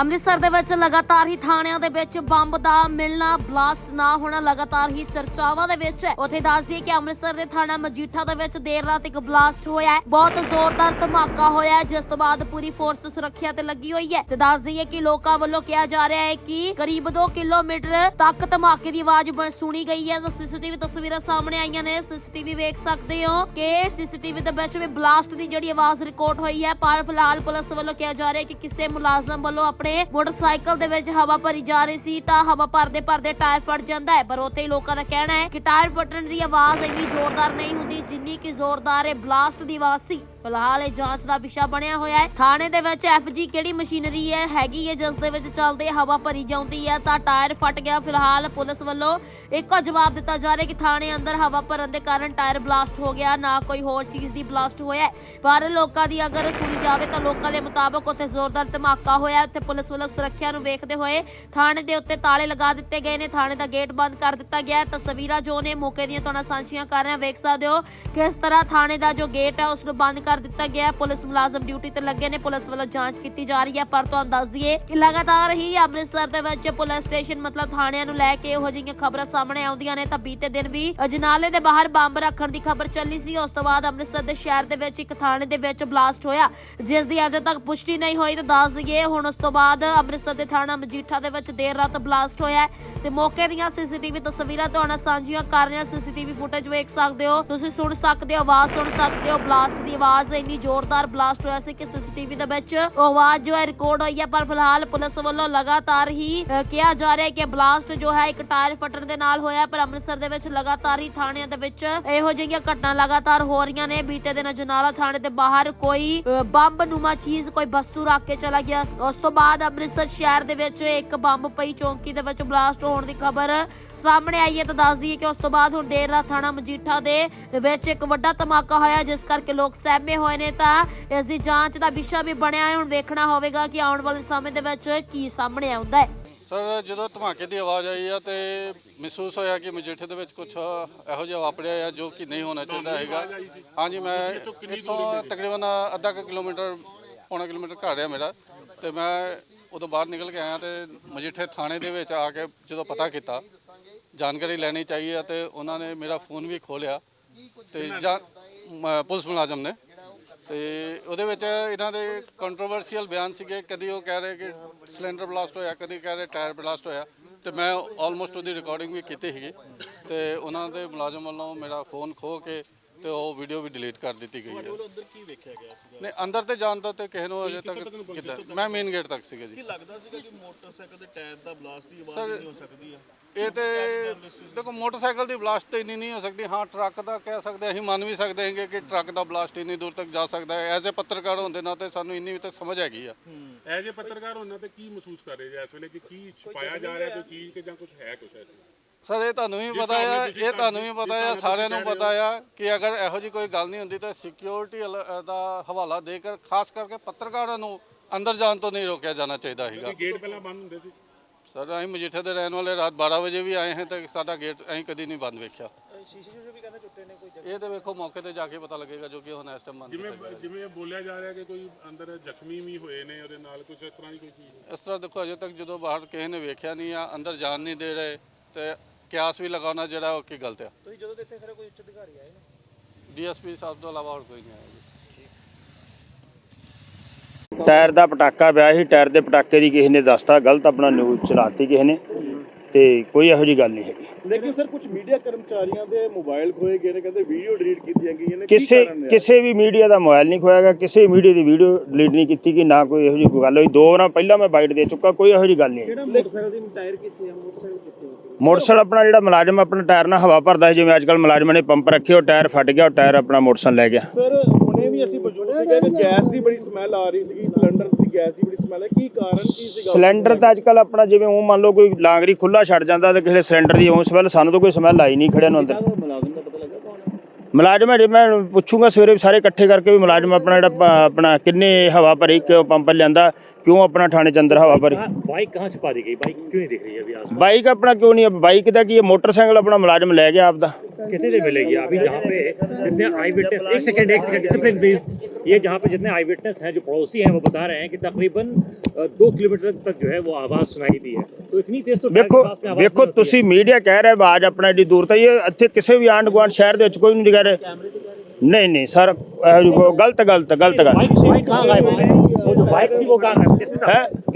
ਅੰਮ੍ਰਿਤਸਰ ਦੇ ਵਿੱਚ ਲਗਾਤਾਰ ਹੀ ਥਾਣਿਆਂ ਦੇ ਵਿੱਚ ਬੰਬ ਦਾ ਮਿਲਣਾ ਬਲਾਸਟ ਨਾ ਹੋਣਾ, ਲਗਾਤਾਰ ਹੀ ਚਰਚਾਵਾਂ ਦੇ ਵਿੱਚ ਹੈ। ਉੱਥੇ ਦੱਸ ਕਿ ਅੰਮ੍ਰਿਤਸਰ ਦੇ ਥਾਣਾ ਮਜੀਠਾ ਦੇ ਵਿੱਚ ਦੇਰ ਰਾਤ ਇੱਕ ਬਲਾਸਟ ਹੋਇਆ ਹੈ। ਬਹੁਤ ਜ਼ੋਰਦਾਰ ਧਮਾਕਾ ਹੋਇਆ ਹੈ, ਜਿਸ ਤੋਂ ਬਾਅਦ ਪੂਰੀ ਫੋਰਸ ਸੁਰੱਖਿਆ ਤੇ ਲੱਗੀ ਹੋਈ ਹੈ। ਤੇ ਦੱਸ ਦਈਏ ਕਿ ਲੋਕਾਂ ਵੱਲੋਂ ਕਿਹਾ ਜਾ ਰਿਹਾ ਹੈ ਕਿ ਕਰੀਬ 2 ਕਿਲੋਮੀਟਰ ਤੱਕ ਧਮਾਕੇ ਦੀ ਆਵਾਜ਼ ਬ- ਸੁਣੀ ਗਈ ਹੈ। ਤਾਂ ਸੀਸੀਟੀਵੀ ਤਸਵੀਰਾਂ ਸਾਹਮਣੇ ਆਈਆਂ ਨੇ। ਸੀਸੀਟੀਵੀ ਵੇਖ ਸਕਦੇ ਹੋ ਕਿ ਸੀਸੀਟੀਵੀ ਦੇ ਵਿੱਚ ਵੀ ਬਲਾਸਟ ਦੀ ਜਿਹੜੀ ਆਵਾਜ਼ ਰਿਕਾਰਡ ਹੋਈ ਹੈ। ਪਰ ਫਿਲਹਾਲ ਪੁਲਿਸ ਵੱਲੋਂ ਕਿਹਾ ਜਾ ਰਿਹਾ ਹੈ ਕਿ ਕਿਸੇ ਮੁਲਾਜ਼ਮ ਵੱਲੋਂ ਆਪਣੇ ਮੋਟਰਸਾਈਕਲ ਦੇ ਵਿੱਚ ਹਵਾ ਭਰੀ ਜਾ ਰਹੀ ਸੀ ਤਾਂ ਹਵਾ ਭਰਦੇ ਭਰਦੇ ਟਾਇਰ ਫਟ ਜਾਂਦਾ ਹੈ। ਪਰ ਉੱਥੇ ਹੀ ਲੋਕਾਂ ਦਾ ਕਹਿਣਾ ਹੈ ਕਿ ਟਾਇਰ ਫਟਣ ਦੀ ਆਵਾਜ਼ ਇੰਨੀ ਜ਼ੋਰਦਾਰ ਨਹੀਂ ਹੁੰਦੀ ਜਿੰਨੀ ਕਿ ਜ਼ੋਰਦਾਰ ਇਹ ਬਲਾਸਟ ਦੀ ਆਵਾਜ਼ ਸੀ। ਫਿਲਹਾਲ ਇਹ ਜਾਂਚ ਦਾ ਵਿਸ਼ਾ ਬਣਿਆ ਹੋਇਆ ਹੈ। ਥਾਣੇ ਦੇ ਵਿੱਚ ਐਫਜੀ ਕਿਹੜੀ ਮਸ਼ੀਨਰੀ ਹੈ, ਹੈਗੀ ਹੈ, ਜਿਸ ਦੇ ਵਿੱਚ ਚੱਲਦੇ ਹਵਾ ਭਰੀ ਜਾਂਦੀ ਹੈ ਤਾਂ ਟਾਇਰ ਫਟ ਗਿਆ। ਫਿਲਹਾਲ ਪੁਲਿਸ ਵੱਲੋਂ ਇੱਕੋ ਜਵਾਬ ਦਿੱਤਾ ਜਾ ਰਿਹਾ ਕਿ ਥਾਣੇ ਅੰਦਰ ਹਵਾ ਭਰਨ ਦੇ ਕਾਰਨ ਟਾਇਰ ਬਲਾਸਟ ਹੋ ਗਿਆ, ਨਾ ਕੋਈ ਹੋਰ ਚੀਜ਼ ਦੀ ਬਲਾਸਟ ਹੋਇਆ ਹੈ। ਪਰ ਲੋਕਾਂ ਦੀ ਅਗਰ ਸੁਣੀ ਜਾਵੇ ਤਾਂ ਲੋਕਾਂ ਦੇ ਮੁਤਾਬਕ ਉੱਥੇ ਜ਼ੋਰਦਾਰ ਧਮਾਕਾ ਹੋਇਆ ਉੱਥੇ ਪੁਲਿਸ ਵੱਲੋਂ ਸੁਰੱਖਿਆ ਨੂੰ ਵੇਖਦੇ ਹੋਏ ਥਾਣੇ ਦੇ ਉੱਤੇ ਤਾਲੇ ਲਗਾ ਦਿੱਤੇ ਗਏ ਨੇ। ਥਾਣੇ ਦਾ ਗੇਟ ਬੰਦ ਕਰ ਦਿੱਤਾ ਗਿਆ ਹੈ। ਤਸਵੀਰਾਂ ਜੋ ਨੇ ਮੌਕੇ ਦੀਆਂ ਤੁਹਾਨੂੰ ਸਾਂਝੀਆਂ ਕਰ ਰਹੇ ਹਾਂ। ਵੇਖ ਸਕਦੇ ਹੋ ਕਿਸ ਤਰ੍ਹਾਂ ਥਾਣੇ ਦਾ ਜੋ ਗੇਟ ਹੈ ਉਸ ਨੂੰ ਬੰਦ ਕਰ ਦਿੱਤਾ ਗਿਆ ਹੈ। ਪੁਲਿਸ ਮੁਲਾਜ਼ਮ ਡਿਊਟੀ ਤੇ ਲੱਗੇ ਨੇ। ਪੁਲਿਸ ਵੱਲੋਂ ਜਾਂਚ ਕੀਤੀ ਜਾ ਰਹੀ ਹੈ। ਪਰ ਤੁਹਾਨੂੰ ਦੱਸ ਦਈਏ ਕਿ ਲਗਾਤਾਰ ਹੀ ਅੰਮ੍ਰਿਤਸਰ ਦੇ ਵਿੱਚ ਪੁਲਿਸ ਸਟੇਸ਼ਨ ਮਤਲਬ ਥਾਣਿਆਂ ਨੂੰ ਲੈ ਕੇ ਇਹੋ ਜਿਹੀਆਂ ਖਬਰਾਂ ਸਾਹਮਣੇ ਆਉਂਦੀਆਂ ਨੇ। ਤਾਂ ਬੀਤੇ ਦਿਨ ਵੀ ਅਜਨਾਲੇ ਦੇ ਬਾਹਰ ਬੰਬ ਰੱਖਣ ਦੀ ਖਬਰ ਚੱਲੀ ਸੀ। ਉਸ ਤੋਂ ਬਾਅਦ ਅੰਮ੍ਰਿਤਸਰ ਦੇ ਸ਼ਹਿਰ ਦੇ ਵਿੱਚ ਇੱਕ ਥਾਣੇ ਦੇ ਵਿੱਚ ਬਲਾਸਟ ਹੋਇਆ, ਜਿਸ ਦੀ ਅਜੇ ਤੱਕ ਪੁਸ਼ਟੀ ਨਹੀਂ ਹੋਈ। ਤਾਂ ਦੱਸ ਦਈਏ ਹੁਣ ਉਸ ਤੋਂ ਬਾਅਦ ਅੰਮ੍ਰਿਤਸਰ ਦੇ ਥਾਣਾ ਮਜੀਠਾ ਦੇ ਵਿੱਚ ਦੇਰ ਰਾਤ ਬਲਾਸਟ ਹੋਇਆ ਤੇ ਮੌਕੇ ਦੀਆਂ ਸੀਸੀਟੀਵੀ ਤਸਵੀਰਾਂ ਤੁਹਾਨੂੰ ਸਾਂਝੀਆਂ ਕਰ ਰਹੇ ਹਾਂ। ਸੀਸੀਟੀਵੀ ਫੁਟੇਜ ਵੇਖ ਸਕਦੇ ਹੋ। ਤੁਸੀਂ ਸੁਣ ਸਕਦੇ ਹੋ, ਆਵਾਜ਼ ਸੁਣ ਸਕਦੇ ਹੋ। ਬਲਾਸਟ ਦੀ ਆਵਾਜ਼ ਇੰਨੀ ਜ਼ੋਰਦਾਰ ਬਲਾਸਟ ਹੋਇਆ ਸੀ ਕਿ ਸੀਸੀਟੀਵੀ ਦੇ ਵਿੱਚ ਉਹ ਆਵਾਜ਼ ਜੋ ਹੈ ਰਿਕਾਰਡ ਹੋਈ ਹੈ। ਪਰ ਫਿਲਹਾਲ ਪੁਲਿਸ ਵੱਲੋਂ ਲਗਾਤਾਰ ਹੀ ਕਿਹਾ ਜਾ ਰਿਹਾ ਹੈ ਕਿ ਬਲਾਸਟ ਜੋ ਹੈ ਇੱਕ ਟਾਇਰ ਫਟਣ ਦੇ ਨਾਲ ਹੋਇਆ ਪਰ ਅੰਮ੍ਰਿਤਸਰ ਦੇ ਵਿੱਚ ਲਗਾਤਾਰ ਹੀ ਥਾਣਿਆਂ ਦੇ ਵਿੱਚ ਇਹੋ ਜਿਹੀਆਂ ਘਟਨਾ ਲਗਾਤਾਰ ਹੋ ਰਹੀਆਂ ਨੇ। ਬੀਤੇ ਦਿਨ ਜਨਾਲਾ ਥਾਣੇ ਦੇ ਬਾਹਰ ਕੋਈ ਬੰਬ ਨੂਮਾ ਚੀਜ਼, ਕੋਈ ਵਸਤੂ ਰੱਖ ਕੇ ਚਲਾ ਗਿਆ। ਉਸ ਤੋਂ ਬਾਅਦ ਅੰਮ੍ਰਿਤਸਰ ਸ਼ਹਿਰ ਦੇ ਵਿੱਚ ਇੱਕ ਬੰਬ ਪਈ ਚੌਂਕੀ ਦੇ ਵਿੱਚ ਬਲਾਸਟ ਹੋਣ ਦੀ ਖਬਰ ਸਾਹਮਣੇ ਆਈ ਹੈ। ਤਾਂ ਦੱਸ ਦਈਏ ਕਿ ਉਸ ਤੋਂ ਬਾਅਦ ਹੁਣ ਦੇਰ ਰਾਤ ਥਾਣਾ ਮਜੀਠਾ ਦੇ ਵਿੱਚ ਇੱਕ ਵੱਡਾ ਧਮਾਕਾ ਹੋਇਆ ਜਿਸ ਕਰਕੇ ਲੋਕ ਸਹਿਮੇ ਹੋਏ ਨੇ। ਤਾਂ ਇਸ ਦੀ ਜਾਂਚ ਦਾ ਵਿਸ਼ਾ ਵੀ ਬਣਿਆ ਹੈ। ਹੁਣ ਵੇਖਣਾ ਹੋਵੇਗਾ ਕਿ ਆਉਣ ਵਾਲੇ ਸਮੇਂ ਦੇ ਵਿੱਚ ਕੀ ਸਾਹਮਣੇ ਆਉਂਦਾ ਹੈ। ਸਰ ਜਦੋਂ ਧਮਾਕੇ ਦੀ ਆਵਾਜ਼ ਆਈ ਆ ਤੇ ਮਹਿਸੂਸ ਹੋਇਆ ਕਿ ਮਜੀਠੇ ਦੇ ਵਿੱਚ ਕੁਝ ਇਹੋ ਜਿਹਾ ਵਾਪਰਿਆ ਆ ਜੋ ਕਿ ਨਹੀਂ ਹੋਣਾ ਚਾਹੀਦਾ ਹੈਗਾ। ਹਾਂਜੀ ਮੈਂ ਇੱਥੋਂ ਤਕਰੀਬਨ ਅੱਧਾ ਕਿਲੋਮੀਟਰ ਪੌਣਾ ਕਿਲੋਮੀਟਰ ਘਰ ਆ ਮੇਰਾ। ਤੇ ਮੈਂ ਉਦੋਂ ਬਾਹਰ ਨਿਕਲ ਕੇ ਆਇਆ ਤੇ ਮਜੀਠੇ ਥਾਣੇ ਦੇ ਵਿੱਚ ਆ ਕੇ ਜਦੋਂ ਪਤਾ ਕੀਤਾ, ਜਾਣਕਾਰੀ ਲੈਣੀ ਚਾਹੀਏ ਤੇ ਉਹਨਾਂ ਨੇ ਮੇਰਾ ਫੋਨ ਵੀ ਖੋਲਿਆ ਤੇ ਜਾਂ ਮ- ਪੁਲਿਸ ਮੁਲਾਜ਼ਮ ਨੇ ਤੇ ਉਹਦੇ ਵਿੱਚ ਇਹਨਾਂ ਦੇ ਕੰਟਰੋਵਰਸੀਅਲ ਬਿਆਨ ਸੀਗੇ, ਕਦੀ ਉਹ ਕਹਿ ਰਹੇ ਕਿ ਸਿਲੰਡਰ ਬਲਾਸਟ ਹੋਇਆ, ਕਦੀ ਕਹਿ ਰਹੇ ਟਾਇਰ ਬਲਾਸਟ ਹੋਇਆ ਤੇ ਮੈਂ ਆਲਮੋਸਟ ਉਹਦੀ ਰਿਕਾਰਡਿੰਗ ਵੀ ਕੀਤੀ ਸੀਗੀ ਤੇ ਉਹਨਾਂ ਦੇ ਮੁਲਾਜ਼ਮ ਵੱਲੋਂ ਮੇਰਾ ਫੋਨ ਖੋ ਕੇ ਤੇ ਉਹ ਵੀਡੀਓ ਵੀ ਡਿਲੀਟ ਕਰ ਦਿੱਤੀ ਗਈ ਹੈ। ਅੰਦਰ ਕੀ ਵੇਖਿਆ ਗਿਆ ਸੀਗਾ? ਨਹੀਂ ਅੰਦਰ ਤੇ ਜਾਣ ਦਾ ਤੇ ਕਿਸੇ ਨੂੰ ਅਜੇ ਤੱਕ ਕਿੱਦਾਂ ਮੈਂ ਮੇਨ ਗੇਟ ਤੱਕ ਸੀਗਾ ਜੀ। ਕੀ ਲੱਗਦਾ ਸੀਗਾ ਕਿ ਮੋਟਰਸਾਈਕਲ ਦੇ ਟਾਇਰ ਦਾ ਬਲਾਸਟ ਦੀ Sir, ਆਵਾਜ਼ ਨਹੀਂ ਹੋ ਸਕਦੀ ਆ? ਇਹ ਤੇ ਦੇਖੋ ਮੋਟਰਸਾਈਕਲ ਦੀ ਬਲਾਸਟ ਤੇ ਇੰਨੀ ਨਹੀਂ ਹੋ ਸਕਦੀ। ਹਾਂ ਟਰੱਕ ਦਾ ਕਹਿ ਸਕਦੇ ਅਸੀਂ ਮੰਨ ਵੀ ਸਕਦੇ ਹਾਂਗੇ ਕਿ ਟਰੱਕ ਦਾ ਬਲਾਸਟ ਇੰਨੀ ਦੂਰ ਤੱਕ ਜਾ ਸਕਦਾ ਹੈ। ਐਜ਼ ਅ ਪੱਤਰਕਾਰ ਹੁੰਦੇ ਨਾਤੇ ਸਾਨੂੰ ਇੰਨੀ ਵੀ ਤਾਂ ਸਮਝ ਹੈਗੀ ਆ। ਐਜ ਪੱਤਰਕਾਰ ਉਹਨਾਂ ਤੇ ਕੀ ਮਹਿਸੂਸ ਕਰ ਰਹੇ ਜੀ ਇਸ ਵੇਲੇ ਕਿ ਕੀ ਛੁਪਾਇਆ ਜਾ ਰਿਹਾ ਕੋਈ ਚੀਜ਼ ਕਿ ਜਾਂ ਕੁਝ ਹੈ ਕੁਝ ਐਸਾ? ਸਰ ਇਹ ਤੁਹਾਨੂੰ ਵੀ ਪਤਾ ਆ ਇਹ ਤੁਹਾਨੂੰ ਵੀ ਪਤਾ ਆ ਸਾਰਿਆਂ ਨੂੰ ਪਤਾ ਆ ਕਿ ਅਗਰ ਇਹੋ ਜੀ ਕੋਈ ਗੱਲ ਨਹੀਂ ਹੁੰਦੀ ਤਾਂ ਸਿਕਿਉਰਿਟੀ ਦਾ ਹਵਾਲਾ ਦੇ ਕੇ ਖਾਸ ਕਰਕੇ ਪੱਤਰਕਾਰਾਂ ਨੂੰ ਅੰਦਰ ਜਾਣ ਤੋਂ ਨਹੀਂ ਰੋਕਿਆ ਜਾਣਾ ਚਾਹੀਦਾ ਹੈਗਾ ਗੇਟ ਪਹਿਲਾਂ ਬੰਦ ਹੁੰਦੇ ਸੀ। ਸਰ ਅਸੀਂ ਮਜੀਠੇ ਦੇ ਰਹਿਣ ਵਾਲੇ ਰਾਤ 12 ਵਜੇ ਵੀ ਆਏ ਹਾਂ ਤੇ ਸਾਡਾ ਗੇਟ ਅਸੀਂ ਕਦੀ ਨਹੀਂ ਬੰਦ ਵੇਖਿਆ। ਇਹ ਤੇ ਵੇਖੋ ਮੌਕੇ ਤੇ ਜਾ ਕੇ ਪਤਾ ਲੱਗੇਗਾ ਜੋ ਕਿ ਹੁਣ ਇਸ ਟਾਈਮ ਬੰਦ ਜਿਵੇਂ। ਜਿਵੇਂ ਬੋਲਿਆ ਜਾ ਰਿਹਾ ਕਿ ਕੋਈ ਅੰਦਰ ਜ਼ਖਮੀ ਵੀ ਹੋਏ ਨੇ ਉਹਦੇ ਨਾਲ ਕੁਝ ਇਸ ਤਰ੍ਹਾਂ ਦੀ ਕੋਈ ਚੀਜ਼? ਇਸ ਤਰ੍ਹਾਂ ਦੇਖੋ ਅਜੇ ਤੱਕ ਜਦੋਂ ਬਾਹਰ ਕਿਸੇ ਨੇ ਵੇਖਿਆ ਨਹੀਂ ਆ ਅੰਦਰ ਜਾਣ ਨਹੀਂ ਦੇ ਰਹੇ ਤੇ ਕਿਆਸ ਵੀ ਲਗਾਉਣਾ ਜਿਹੜਾ ਉਹ ਕੀ ਗਲਤ ਆ। ਤੁਸੀਂ ਜਦੋਂ ਇੱਥੇ ਖੜੇ ਕੋਈ ਉੱਚ ਅਧਿਕਾਰੀ ਆਏ ਨੇ? ਡੀਐਸਪੀ ਸਾਹਿਬ ਤੋਂ ਇਲਾਵਾ ਹੋਰ ਕੋਈ ਨਹੀਂ ਆਇਆ ਜੀ। ਟਾਇਰ ਦਾ ਪਟਾਕਾ ਪਿਆ ਸੀ ਟਾਇਰ ਦੇ ਪਟਾਕੇ ਦੀ ਕਿਸੇ ਨੇ ਦੱਸਤਾ ਗਲਤ ਆਪਣਾ ਨਿਊਜ਼ ਚਲਾਤੀ ਕਿਸੇ ਨੇ। ਤੇ ਕੋਈ ਇਹੋ ਜੀ ਗੱਲ ਨਹੀਂ ਹੈਗੀ। ਲੇਕਿਨ ਸਰ ਕੁਝ ਮੀਡੀਆ ਕਰਮਚਾਰੀਆਂ ਦੇ ਮੋਬਾਈਲ ਖੋਏ ਗਏ ਨੇ ਕਹਿੰਦੇ ਵੀਡੀਓ ਡਿਲੀਟ ਕੀਤੀਆਂ ਗਈਆਂ ਨੇ। ਕਿਸੇ ਕਿਸੇ ਵੀ ਮੀਡੀਆ ਦਾ ਮੋਬਾਈਲ ਨਹੀਂ ਖੋਇਆਗਾ ਕਿਸੇ ਮੀਡੀਆ ਦੀ ਵੀਡੀਓ ਡਿਲੀਟ ਨਹੀਂ ਕੀਤੀ ਕਿ ਨਾ ਕੋਈ ਇਹੋ ਜੀ ਗੱਲ ਹੋਈ। ਦੋ ਵਾਰਾਂ ਪਹਿਲਾਂ ਮੈਂ ਬਾਈਟ ਦੇ ਚੁੱਕਾ ਕੋਈ ਇਹੋ ਜੀ ਗੱਲ ਨਹੀਂ ਕਿਹੜਾ ਮੋਟਰਸਾਈਕਲ ਦੀ ਟਾਇਰ ਕਿੱਥੇ ਆ ਮੋਟਰਸਾਈਕਲ ਕਿੱਥੇ ਆ ਮੋਟਰਸਾਈਕਲ ਆਪਣਾ ਜਿਹੜਾ ਮੁਲਾਜ਼ਮ ਆਪਣਾ ਟਾਇਰ ਨਾਲ ਹਵਾ ਭਰਦਾ ਸੀ ਜਿਵੇਂ ਅੱਜਕੱਲ ਮੁਲਾਜ਼ਮਾਂ ਨੇ ਪੰਪ ਰੱਖੇ ਉਹ ਟਾਇਰ ਫਟ ਗਿਆ ਉਹ ਟਾਇਰ ਆਪਣਾ ਮੋਟਰਸਾਈਕਲ ਲੈ ਗਿਆ। ਸਰ ਸਿਲੰਡਰ ਦੀ ਅੱਜ ਕੱਲ ਆਪਣਾ ਜਿਵੇਂ ਉਹ ਮੰਨ ਲਓ ਕੋਈ ਲਾਂਗਰੀ ਖੁੱਲਾ ਛੱਡ ਜਾਂਦਾ ਤੇ ਕਿਸੇ ਸਿਲੰਡਰ ਦੀ ਉਹ ਸਮੈਲ ਸਾਨੂੰ ਤਾਂ ਕੋਈ ਸਮੈਲ ਆਈ ਨਹੀਂ ਖੜਿਆ ਨੂੰ ਅੰਦਰ ਮੁਲਾਜ਼ਮ ਜੇ ਮੈਂ ਪੁੱਛੂਗਾ ਸਵੇਰੇ ਸਾਰੇ ਇਕੱਠੇ ਕਰਕੇ ਵੀ ਮੁਲਾਜ਼ਮ ਆਪਣਾ ਜਿਹੜਾ ਆਪਣਾ ਕਿੰਨੇ ਹਵਾ ਭਰੀ ਕਿ ਪੰਪ ਲਿਆਂਦਾ ਕਿਉਂ ਆਪਣਾ ਥਾਣੇ ਚ ਅੰਦਰ ਹਵਾ ਭਰੀ? ਬਾਈਕ ਕਹਾਂ ਛਪਾ ਦੀ ਗਈ? ਬਾਈਕ ਕਿਉਂ ਨਹੀਂ ਦਿਖ ਰਹੀ ਹੈ ਅਭੀ ਆਸ ਬਾਈਕ ਆਪਣਾ ਕਿਉਂ ਨਹੀਂ ਬਾਈਕ ਦਾ ਕੀ ਇਹ ਮੋਟਰਸਾਈਕਲ ਆਪਣਾ ਮੁਲਾਜ਼ਮ ਲੈ ਗਿਆ ਆਪਦਾ। कितनी देर मिलेगी अभी जहाँ पे जितने आई विटनेस एक सेकंड एक सेकंड डिसिप्लिन प्लीज ये जहाँ पे जितने आई विटनेस हैं जो पड़ोसी हैं वो बता रहे हैं कि तकरीबन अ, दो किलोमीटर तक जो है वो आवाज़ सुनाई दी है तो इतनी तेज तो ਵੇਖੋ ट्रैफिक पास में आवाज़ ਵੇਖੋ नहीं होती है। ਤੁਸੀਂ ਮੀਡੀਆ ਕਹਿ ਰਿਹਾ ਆਵਾਜ਼ ਆਪਣਾ ਏਡੀ ਦੂਰ ਤਾਂ ਇਹ ਇੱਥੇ ਕਿਸੇ ਵੀ ਆਂਡ ਗੁਆਂਢ ਸ਼ਹਿਰ ਦੇ ਵਿੱਚ ਕੋਈ ਨਹੀਂ ਕਹਿ ਰਿਹਾ ਨਹੀਂ ਨਹੀਂ ਸਰ ਇਹੋ ਜਿਹੀ ਕੋਈ ਗਲਤ ਗਲਤ ਗਲਤ ਗੱਲ बाइक बाइक कहाँ गायब हो गई वो जो बाइक थी वो कहाँ गायब एसपी साहब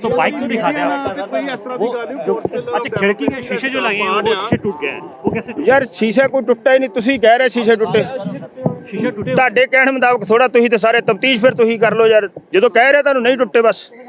तो बाइक क्यों दिखा दें आप ਕੋਈ ਇਸ ਤਰ੍ਹਾਂ वो ਦੀ ਗੱਲ ਨਹੀਂ जो अच्छा खिड़की के शीशे जो लगे हैं वो शीशे टूट गए हैं वो कैसे टूटे? ਯਾਰ ਸ਼ੀਸ਼ਾ ਕੋਈ ਟੁੱਟਾ ਹੀ ਨਹੀਂ ਤੁਸੀਂ ਕਹਿ ਰਹੇ ਸ਼ੀਸ਼ੇ ਟੁੱਟੇ शीशे टूटे ਤੁਹਾਡੇ ਕਹਿਣ ਮੁਤਾਬਕ ਥੋੜਾ ਤੁਸੀਂ ਤੇ ਸਾਰੇ ਤਫਤੀਸ਼ ਫਿਰ ਤੁਸੀਂ ਕਰ ਲਓ ਯਾਰ ਜਦੋਂ ਕਹਿ ਰਹੇ ਤੁਹਾਨੂੰ ਨਹੀਂ ਟੁੱਟੇ ਬਸ